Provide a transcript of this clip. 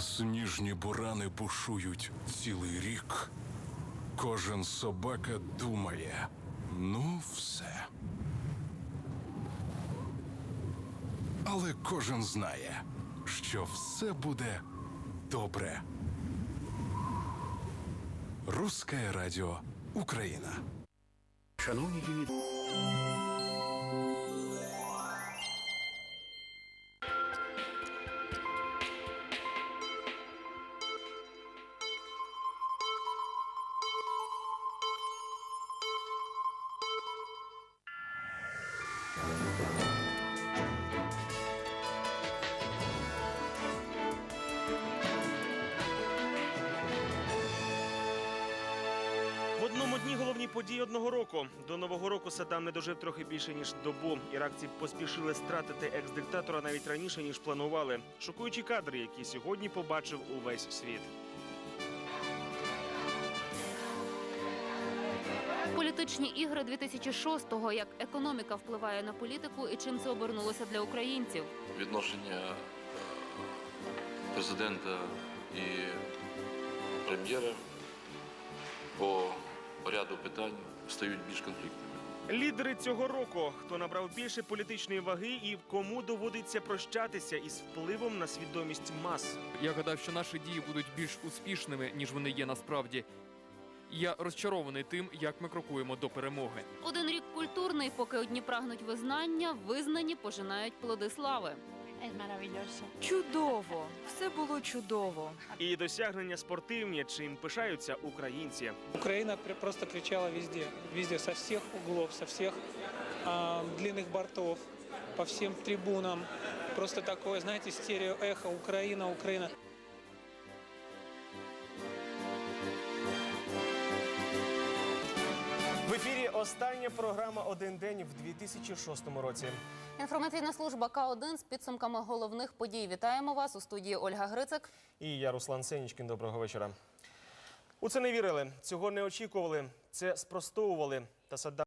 Сніжні бурани бушують цілий рік. Кожен собака думає: ну, все. Але кожен знає, що все буде добре. Русское радіо Україна. Шановні В одному дні головні події одного року. До нового року Саддам не дожив трохи більше ніж добу. Іракці поспішили стратити екс-диктатора навіть раніше ніж планували. Шокуючі кадри, які сьогодні побачив увесь світ. Політичні ігри 2006-го, як економіка впливає на політику і чим це обернулося для українців. відношення е, президента і прем'єра по ряду питань стають більш конфліктними. Лідери цього року, хто набрав більше політичної ваги і кому доводиться прощатися із впливом на свідомість мас. Я гадав, що наші дії будуть більш успішними, ніж вони є насправді. Я розчарований тим, як ми крокуємо до перемоги. Один рік культурний, поки одні прагнуть визнання, визнані пожинають плоди слави. Чудово, все було чудово. І досягнення спортивні, чим пишаються українці. Украина пр- просто кричала везде, везде, со всех углов, со всех а, длинных бортов, по всем трибунам. Просто такое, знаете, стереоэхо «Украина, Украина». Остання програма Один день в 2006 році. Інформаційна служба К1 з підсумками головних подій. Вітаємо вас у студії Ольга Грицик. І я Руслан Сенічкін. Доброго вечора. У це не вірили, цього не очікували, це спростовували. Та Саддам